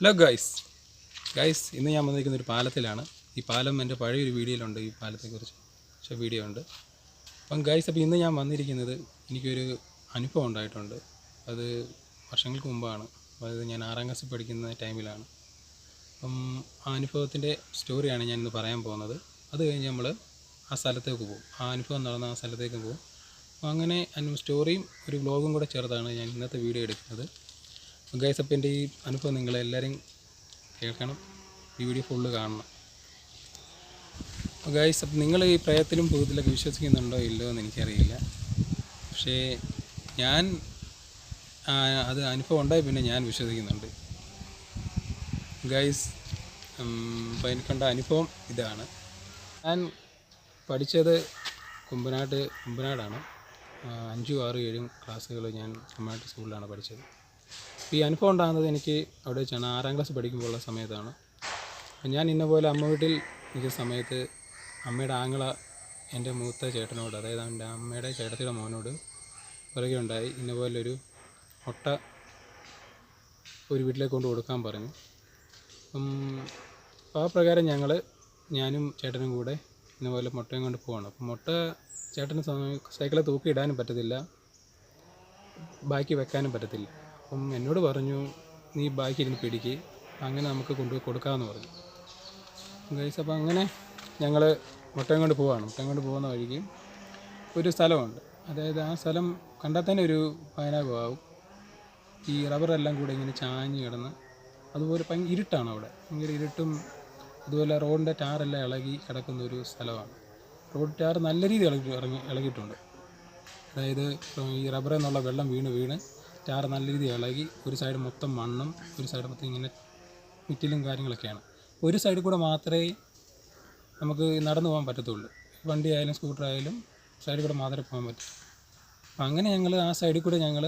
Hello guys guys ഇന്ന് ഞാൻ വന്നിരിക്കുന്ന ഒരു പാലത്തിലാണ്. ഈ പാലം എന്റെ പഴയൊരു വീഡിയോയിലുണ്ട്. ഈ പാലത്തെക്കുറിച്ച് പക്ഷേ വീഡിയോ ഉണ്ട്. അപ്പം ഗൈസ് അപ്പോൾ ഇന്ന് ഞാൻ വന്നിരിക്കുന്നത് എനിക്കൊരു അനുഭവം ഉണ്ടായിട്ടുണ്ട്. അത് വർഷങ്ങൾക്ക് മുമ്പാണ്. അതായത് ഞാൻ ആറാം ക്ലാസ്സിൽ പഠിക്കുന്ന ടൈമിലാണ് അപ്പം ആ അനുഭവത്തിന്റെ സ്റ്റോറിയാണ് ഞാൻ ഇന്ന് പറയാൻ പോകുന്നത്. അത് കഴിഞ്ഞ് നമ്മൾ ആ സ്ഥലത്തേക്ക് പോകും. ആ അനുഭവം നടന്ന ആ സ്ഥലത്തേക്ക് പോകും. അപ്പോൾ അങ്ങനെ സ്റ്റോറിയും ഒരു വ്ലോഗും കൂടെ ചേർത്താണ് ഞാൻ ഇന്നത്തെ വീഡിയോ എടുക്കുന്നത്. ഗൈസ് അപ്പം എന്റെ ഈ അനുഭവം നിങ്ങളെല്ലാവരും കേൾക്കണം. ഈ വീഡിയോ ഫുള്ള് കാണണം. അപ്പോൾ ഗൈസ് അപ്പം നിങ്ങൾ ഈ പ്രയത്തിലും ഭൂതത്തിലൊക്കെ വിശ്വസിക്കുന്നുണ്ടോ ഇല്ലയോ എന്ന് എനിക്കറിയില്ല. പക്ഷേ ഞാൻ അത് അനുഭവം ഉണ്ടായി പിന്നെ ഞാൻ വിശ്വസിക്കുന്നുണ്ട്. ഗൈസ് അപ്പം എനിക്കുണ്ട അനുഭവം ഇതാണ്. ഞാൻ പഠിച്ചത് കുമ്പനാട് കുമ്പനാടാണ്. അഞ്ചും ആറും ഏഴും ക്ലാസ്സുകൾ ഞാൻ കുമ്പനാട്ട് സ്കൂളിലാണ് പഠിച്ചത്. ഈ അനുഭവം ഉണ്ടാകുന്നത് എനിക്ക് അവിടെ വെച്ചാണ്. ആറാം ക്ലാസ് പഠിക്കുമ്പോഴുള്ള സമയത്താണ്. ഞാൻ ഇന്ന പോലെ അമ്മ വീട്ടിൽ നിൽക്കുന്ന സമയത്ത് അമ്മയുടെ ആങ്ങള എന്റെ മൂത്ത ചേട്ടനോട് അതായത് എന്റെ അമ്മയുടെ ചേട്ടത്തിയുടെ മോനോട് പറയുകയുണ്ടായി ഇന്ന പോലൊരു മുട്ട ഒരു വീട്ടിലേക്ക് കൊണ്ട് കൊടുക്കാൻ പറഞ്ഞു. അപ്പം ആ പ്രകാരം ഞങ്ങൾ ഞാനും ചേട്ടനും കൂടെ ഇന്ന പോലെ മുട്ടയും കൊണ്ട് പോകണം അപ്പം മുട്ട ചേട്ടന് സൈക്കിളെ തൂക്കി ഇടാനും പറ്റത്തില്ല. ബാക്കി വെക്കാനും പറ്റത്തില്ല. അപ്പം എന്നോട് പറഞ്ഞു നീ ബാക്കി ഇരുന്ന് പിടിക്ക്. അങ്ങനെ നമുക്ക് കൊണ്ടുപോയി കൊടുക്കാമെന്ന് പറഞ്ഞു. ഗൈസ് അപ്പോൾ അങ്ങനെ ഞങ്ങൾ മുട്ടയും കൊണ്ട് പോവാണ്. മുട്ടയും കൊണ്ട് പോകുന്ന വഴിക്ക് ഒരു സ്ഥലമുണ്ട്. അതായത് ആ സ്ഥലം കണ്ടാൽ തന്നെ ഒരു പയനാകുമാവും ഈ റബ്ബറെല്ലാം കൂടെ ഇങ്ങനെ ചാഞ്ഞ് കിടന്ന് അതുപോലെ ഭയങ്കര ഇരുട്ടാണ് അവിടെ. ഭയങ്കര ഇരുട്ടും അതുപോലെ റോഡിന്റെ ടാറെല്ലാം ഇളകി കിടക്കുന്ന ഒരു സ്ഥലമാണ്. റോഡ് ടാർ നല്ല രീതിയിൽ ഇളകി ഇറങ്ങി ഇളകിയിട്ടുണ്ട്. അതായത് ഈ റബ്ബറിൽ നിന്നുള്ള വെള്ളം വീണ് വീണ് ടാർ നല്ല രീതിയിൽ ഇളകി ഒരു സൈഡ് മൊത്തം മണ്ണും ഒരു സൈഡ് മൊത്തം ഇങ്ങനെ മുറ്റിലും കാര്യങ്ങളൊക്കെയാണ്. ഒരു സൈഡിൽ കൂടെ മാത്രമേ നമുക്ക് നടന്നു പോകാൻ പറ്റത്തുള്ളൂ. വണ്ടി ആയാലും സ്കൂട്ടർ ആയാലും സൈഡിൽ കൂടെ മാത്രമേ പോകാൻ പറ്റൂ. അപ്പം അങ്ങനെ ഞങ്ങൾ ആ സൈഡിൽ കൂടെ ഞങ്ങൾ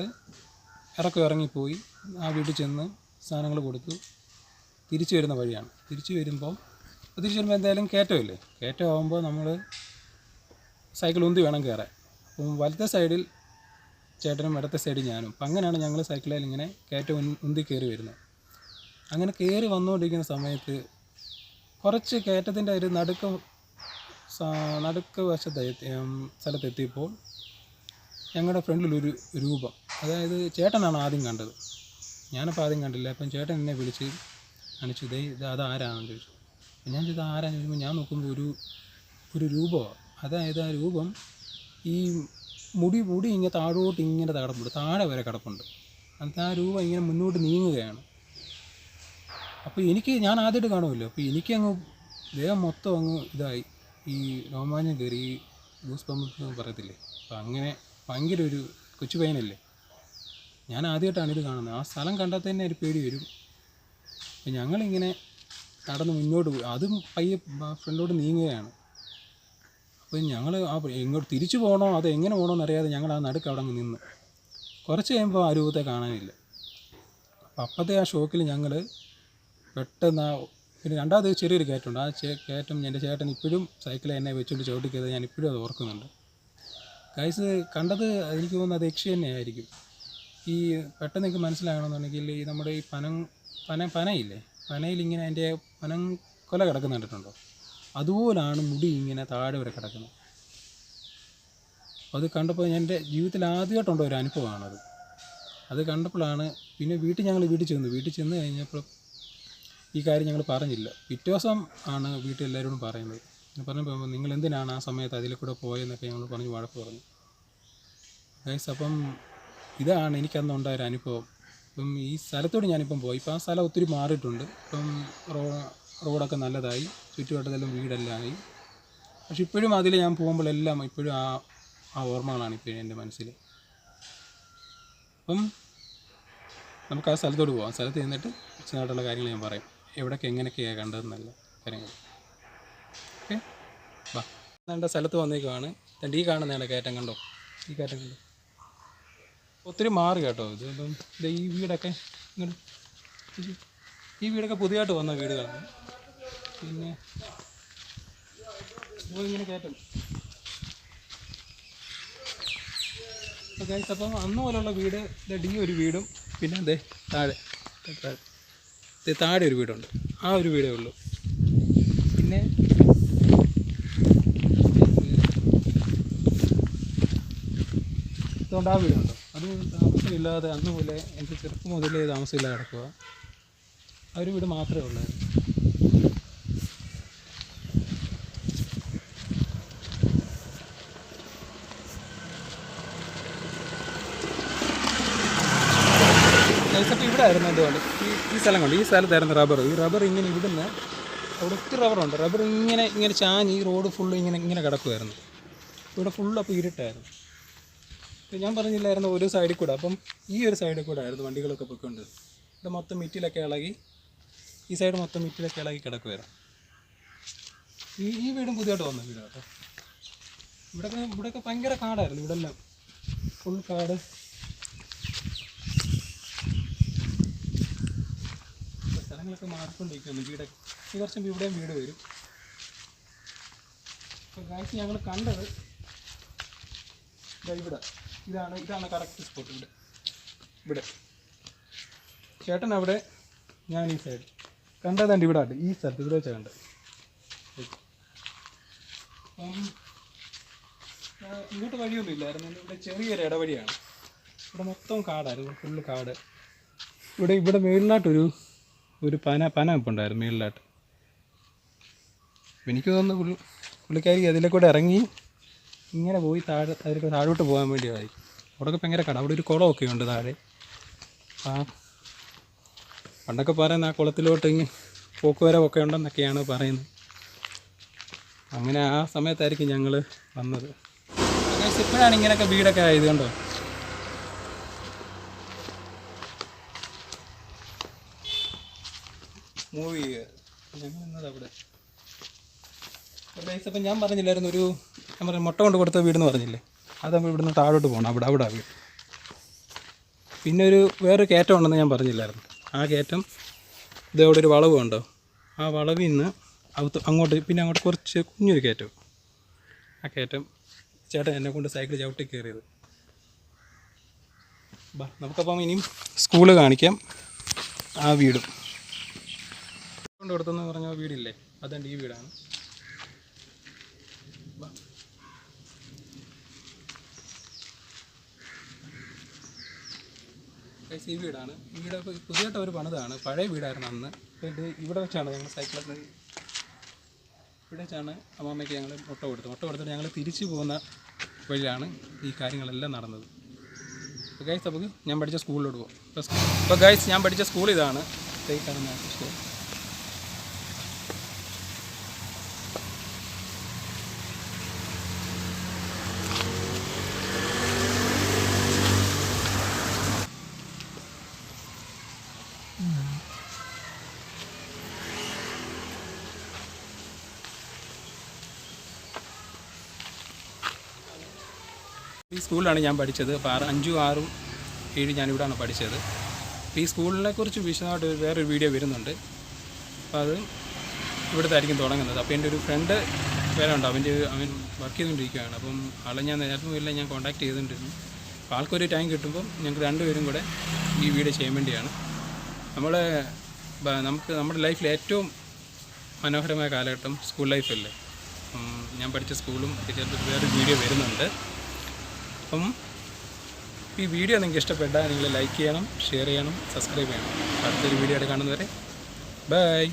ഇറക്കം ഇറങ്ങിപ്പോയി. ആ വീട്ടിൽ ചെന്ന് സാധനങ്ങൾ കൊടുത്തു. തിരിച്ചു വരുന്ന വഴിയാണ്. തിരിച്ചു വരുമ്പോൾ തിരിച്ചു വരുമ്പോൾ എന്തായാലും കയറ്റമില്ലേ കയറ്റം ആകുമ്പോൾ നമ്മൾ സൈക്കിൾ ഉന്തി വേണം കയറാൻ. അപ്പം വലത്തെ സൈഡിൽ ചേട്ടനും ഇടത്തെ സൈഡ് ഞാനും. അപ്പം അങ്ങനെയാണ് ഞങ്ങൾ സൈക്കിളിൽ ഇങ്ങനെ കയറ്റം ഉന്തി കയറി വരുന്നത്. അങ്ങനെ കയറി വന്നുകൊണ്ടിരിക്കുന്ന സമയത്ത് കുറച്ച് കയറ്റത്തിന്റെ ഒരു നടുക്ക് നടുക്ക് വശത്ത് സ്ഥലത്തെത്തിയപ്പോൾ ഞങ്ങളുടെ ഫ്രണ്ടിലൊരു രൂപം. അതായത് ചേട്ടനാണ് ആദ്യം കണ്ടത്. ഞാനപ്പോൾ ആദ്യം കണ്ടില്ല. അപ്പം ചേട്ടൻ എന്നെ വിളിച്ച് കാണിച്ചു ഇതേ ഇത് അതാരാണെന്ന് ചോദിച്ചു. ഞാൻ ചോദിച്ചത് ആരാന്ന് ചോദിക്കുമ്പോൾ ഞാൻ നോക്കുമ്പോൾ ഒരു ഒരു രൂപമാണ് അതായത് ആ രൂപം ഈ മുടി മുടി ഇങ്ങനെ താഴോട്ട് ഇങ്ങനെ കിടപ്പുണ്ട് താഴെ വരെ കിടപ്പുണ്ട്. എന്നിട്ട് ആ രൂപം ഇങ്ങനെ മുന്നോട്ട് നീങ്ങുകയാണ്. അപ്പോൾ എനിക്ക് ഞാൻ ആദ്യമായിട്ട് കാണുമല്ലോ. അപ്പോൾ എനിക്കങ്ങ് ദേഹം മൊത്തം അങ്ങ് ഇതായി. ഈ രോമാഞ്ചം കയറി. ഈ ഗൂസ് പമ്പെന്ന് പറയത്തില്ലേ? അപ്പം അങ്ങനെ ഭയങ്കര ഒരു കൊച്ചു പയ്യനല്ലേ? ഞാൻ ആദ്യമായിട്ടാണ് ഇത് കാണുന്നത്. ആ സ്ഥലം കണ്ടാൽ തന്നെ ഒരു പേടി വരും. അപ്പം ഞങ്ങളിങ്ങനെ നടന്ന് മുന്നോട്ട് പോയി. അതും പയ്യെ ഫ്രണ്ടോട്ട് നീങ്ങുകയാണ്. അപ്പോൾ ഞങ്ങൾ ആ ഇങ്ങോട്ട് തിരിച്ചു പോകണോ അത് എങ്ങനെ പോകണമെന്ന് അറിയാതെ ഞങ്ങൾ ആ നടുക്ക് അവിടെ അങ്ങ് നിന്ന്. കുറച്ച് കഴിയുമ്പോൾ ആ രൂപത്തെ കാണാനില്ല. അപ്പം അപ്പോഴത്തെ ആ ഷോക്കിൽ ഞങ്ങൾ പെട്ടെന്ന് ആ പിന്നെ രണ്ടാമത് ചെറിയൊരു കയറ്റമുണ്ട്. ആ ചേ കയറ്റം എന്റെ ചേട്ടൻ ഇപ്പോഴും സൈക്കിളിൽ എന്നെ വെച്ചുകൊണ്ട് ചവിട്ടി കയറി ഞാൻ ഇപ്പോഴും അത് ഓർക്കുന്നുണ്ട്. കൈസ് കണ്ടത് എനിക്ക് തോന്നുന്നത് അത് യക്ഷി തന്നെയായിരിക്കും. ഈ പെട്ടെന്ന് എനിക്ക് മനസ്സിലാകണമെന്നുണ്ടെങ്കിൽ ഈ നമ്മുടെ ഈ പനം പന പനയില്ലേ? പനയിൽ ഇങ്ങനെ അതിന്റെ പനം കൊല കിടക്കുന്ന അതുപോലാണ് മുടി ഇങ്ങനെ താഴെ വരെ കിടക്കുന്നത്. അത് കണ്ടപ്പോൾ എന്റെ ജീവിതത്തിൽ ആദ്യമായിട്ടുണ്ടോ ഒരു അനുഭവമാണത്. അത് കണ്ടപ്പോഴാണ് പിന്നെ വീട്ടിൽ ഞങ്ങൾ വീട്ടിൽ ചെന്നു. വീട്ടിൽ ചെന്ന് കഴിഞ്ഞപ്പോൾ ഈ കാര്യം ഞങ്ങൾ പറഞ്ഞില്ല. പിറ്റേ ദിവസം ആണ് വീട്ടിൽ എല്ലാവരോടും പറയുന്നത്. പറഞ്ഞപ്പോൾ നിങ്ങൾ എന്തിനാണ് ആ സമയത്ത് അതിൽ കൂടെ പോയെന്നൊക്കെ ഞങ്ങൾ പറഞ്ഞ് വഴക്ക് പറഞ്ഞു. ഗൈസ് അപ്പം ഇതാണ് എനിക്കന്ന് ഉണ്ടായ ഒരു അനുഭവം. ഇപ്പം ഈ സ്ഥലത്തോട് ഞാനിപ്പം പോയി. ഇപ്പം ആ സ്ഥലം ഒത്തിരി മാറിയിട്ടുണ്ട്. ഇപ്പം റോഡൊക്കെ നല്ലതായി ചുറ്റുവട്ടത്തെല്ലാം വീടെല്ലാം ആയി പക്ഷെ ഇപ്പോഴും അതിൽ ഞാൻ പോകുമ്പോഴെല്ലാം ഇപ്പോഴും ആ ആ ഓർമ്മകളാണ് ഇപ്പോഴും എന്റെ മനസ്സിൽ. അപ്പം നമുക്ക് ആ സ്ഥലത്തോട്ട് പോകാം സ്ഥലത്ത് ചെന്നിട്ട് വിശദമായിട്ടുള്ള കാര്യങ്ങൾ ഞാൻ പറയും. എവിടെയൊക്കെ എങ്ങനെയൊക്കെയാണ് കണ്ടതെന്നല്ല കാര്യങ്ങൾ. ഓക്കെ? വാ. എന്റെ സ്ഥലത്ത് വന്നേക്കുവാണ്. എന്റെ ഈ കാണുന്നതാണ് കയറ്റം കണ്ടോ? ഈ കയറ്റം കണ്ടോ? ഒത്തിരി മാറി കേട്ടോ ഇത്. ഈ വീടൊക്കെ ഇങ്ങോട്ട് ഈ വീടൊക്കെ പുതിയതായിട്ട് വന്ന വീടുകളാണ്. പിന്നെ ഇങ്ങനെ കയറ്റം. ഗൈസ് അപ്പം അന്ന് പോലുള്ള വീട് ഡി ഒരു വീടും പിന്നെ അതെ താഴെ താഴെ. ഒരു വീടുണ്ട്. ആ ഒരു വീടേ ഉള്ളൂ. പിന്നെ അതുകൊണ്ട് ആ വീടുണ്ടോ. അത് താമസമില്ലാതെ അന്ന് പോലെ എനിക്ക് ചെറുപ്പം മുതലേ താമസമില്ലാതെ കിടക്കുക ആ ഒരു വീട് മാത്രമേ ഉള്ളായിരുന്നു ഇവിടെ ആയിരുന്നു ഈ ഈ സ്ഥലം കൊണ്ട് ഈ സ്ഥലത്തായിരുന്നു റബ്ബർ. ഈ റബ്ബർ ഇങ്ങനെ ഇവിടുന്ന് അവിടെ ഒത്തിരി റബ്ബറുണ്ട് റബ്ബർ ഇങ്ങനെ ഇങ്ങനെ ചാഞ്ഞ് ഈ റോഡ് ഫുള്ള് ഇങ്ങനെ ഇങ്ങനെ കിടക്കുമായിരുന്നു ഇവിടെ ഫുള്ള് അപ്പോൾ ഇരുട്ടായിരുന്നു. ഞാൻ പറഞ്ഞില്ലായിരുന്നു ഒരു സൈഡിൽ കൂടെ. അപ്പം ഈ ഒരു സൈഡിൽ കൂടെ ആയിരുന്നു വണ്ടികളൊക്കെ പൊയ്ക്കൊണ്ട് ഇവിടെ മൊത്തം മിറ്റിലൊക്കെ ഇളകി ഈ സൈഡ് മൊത്തം മിറ്റിലൊക്കെ ഇളകി കിടക്കുമായിരുന്നു ഈ ഈ വീടും പുതിയതായിട്ട് വന്ന വീട് കേട്ടോ ഇവിടെ ഇവിടെയൊക്കെ ഭയങ്കര കാടായിരുന്നു ഇവിടെ എല്ലാം ഫുൾ കാട് സ്ഥലങ്ങളൊക്കെ മാറിക്കൊണ്ടിരിക്കുന്നു വീടൊക്കെ ഈ വർഷം ഇവിടെയും വീട് വരും. അപ്പോൾ ഞങ്ങൾ കണ്ടത് ഇവിടെ. ഇതാണ് ഇതാണ് കറക്റ്റ് സ്പോട്ട് ഇവിടെ. ഇവിടെ. ചേട്ടൻ അവിടെ ഞാൻ ഈ സൈഡ് കണ്ടതാണ്ട് ഇവിടെ ആട്ടെ ഈ സ്ഥലത്ത് ഇവിടെ വെച്ചാൽ കണ്ടത് ഇങ്ങോട്ട് വഴിയൊന്നും ഇല്ലായിരുന്നു. ഇവിടെ ചെറിയൊരു ഇടവഴിയാണ്. ഇവിടെ മൊത്തം കാടായിരുന്നു ഫുള്ള് കാട്. ഇവിടെ ഇവിടെ മേളിലായിട്ടൊരു ഒരു പന പന ഉണ്ടായിരുന്നു മേളിലായിട്ട്. എനിക്ക് തോന്നുന്നു പുള്ളി പുള്ളിക്കാരി അതിലെ കൂടെ ഇറങ്ങി ഇങ്ങനെ പോയി താഴെ അതിലേക്ക് താഴോട്ട് പോകാൻ വേണ്ടിയായി. അവിടെയൊക്കെ ഭയങ്കര കട. അവിടെ ഒരു കുളമൊക്കെ ഉണ്ട് താഴെ. ആ പണ്ടൊക്കെ പറയുന്ന ആ കുളത്തിലോട്ട് ഇങ്ങനെ പോക്കുവരവൊക്കെ ഉണ്ടെന്നൊക്കെയാണ് പറയുന്നത്. അങ്ങനെ ആ സമയത്തായിരിക്കും ഞങ്ങൾ വന്നത്. ഇപ്പോഴാണ് ഇങ്ങനെയൊക്കെ വീടൊക്കെ ആയത് കണ്ടോ മൂവി ഞങ്ങൾ അവിടെ. അപ്പം ഞാൻ പറഞ്ഞില്ലായിരുന്നു ഒരു ഞാൻ പറഞ്ഞു മുട്ട കൊണ്ട് കൊടുത്ത വീടെന്ന് പറഞ്ഞില്ലേ? അത് നമ്മൾ ഇവിടുന്ന് താഴോട്ട് പോകണം അവിടെ അവിടെ വീട്. പിന്നെ ഒരു വേറൊരു കയറ്റം ഉണ്ടെന്ന് ഞാൻ പറഞ്ഞില്ലായിരുന്നു. ആ കയറ്റം ഇതവിടെ ഒരു വളവ് ഉണ്ടോ ആ വളവിൽ നിന്ന് അങ്ങോട്ട് പിന്നെ അങ്ങോട്ട് കുറച്ച് കുഞ്ഞൊരു കയറ്റം. ആ കയറ്റം ചേട്ടൻ എന്നെ കൊണ്ട് സൈക്കിൾ ചവിട്ടി കയറിയത്. നമുക്കപ്പം ഇനിയും സ്കൂൾ കാണിക്കാം ആ വീടും. കൊണ്ട് കൊടുത്തെന്ന് പറഞ്ഞ വീടില്ലേ? അതെന്റെ ഈ വീടാണ്? ഈ വീടാണ്. വീട് പുതിയതായിട്ട് അവർ പണിതാണ്. പഴയ വീടായിരുന്നു അന്ന്. ഇത് ഇവിടെ വെച്ചാണ് ഞങ്ങൾ സൈക്കിളൊക്കെ ഇവിടെ വെച്ചാണ് അമ്മാമ്മയ്ക്ക് ഞങ്ങൾ മുട്ട കൊടുത്തത്. മുട്ട കൊടുത്തിട്ട് ഞങ്ങൾ തിരിച്ചു പോകുന്ന വഴിയാണ് ഈ കാര്യങ്ങളെല്ലാം നടന്നത്. അപ്പോൾ ഗൈസ് നമുക്ക് ഞാൻ പഠിച്ച സ്കൂളിലോട്ട് പോകും ഇപ്പോൾ ഗൈസ് ഞാൻ പഠിച്ച സ്കൂൾ ഇതാണ്. ഈ കാണുന്ന സ്കൂൾ. ഈ സ്കൂളിലാണ് ഞാൻ പഠിച്ചത്. അപ്പോൾ ആറ് അഞ്ചും ആറും ഏഴും ഞാനിവിടെയാണ് പഠിച്ചത്. ഈ സ്കൂളിനെ കുറിച്ച് വിശദമായിട്ട് വേറൊരു വീഡിയോ വരുന്നുണ്ട്. അപ്പോൾ അത് ഇവിടുത്തെ ആയിരിക്കും തുടങ്ങുന്നത്. അപ്പോൾ എന്റെ ഒരു ഫ്രണ്ട് വേറെ ഉണ്ട്. അവന്റെ അവൻ വർക്ക് ചെയ്തുകൊണ്ടിരിക്കുകയാണ്. അപ്പം ആളെ ഞാൻ നേരത്തെ ഇല്ല ഞാൻ കോൺടാക്ട് ചെയ്തുകൊണ്ടിരുന്നു. അപ്പോൾ ആൾക്കൊരു ടൈം കിട്ടുമ്പോൾ ഞങ്ങൾക്ക് രണ്ടുപേരും കൂടെ ഈ വീഡിയോ ചെയ്യാൻ വേണ്ടിയാണ്. നമ്മൾ നമുക്ക് നമ്മുടെ ലൈഫിൽ ഏറ്റവും മനോഹരമായ കാലഘട്ടം സ്കൂൾ ലൈഫല്ലേ ഞാൻ പഠിച്ച സ്കൂളും വേറൊരു വീഡിയോ വരുന്നുണ്ട്. അപ്പം ഈ വീഡിയോ നിങ്ങൾക്ക് ഇഷ്ടപ്പെട്ടാൽ നിങ്ങൾ ലൈക്ക് ചെയ്യണം ഷെയർ ചെയ്യണം സബ്സ്ക്രൈബ് ചെയ്യണം. അടുത്തൊരു വീഡിയോ ആയിട്ട് കാണുന്നവരെ ബൈ.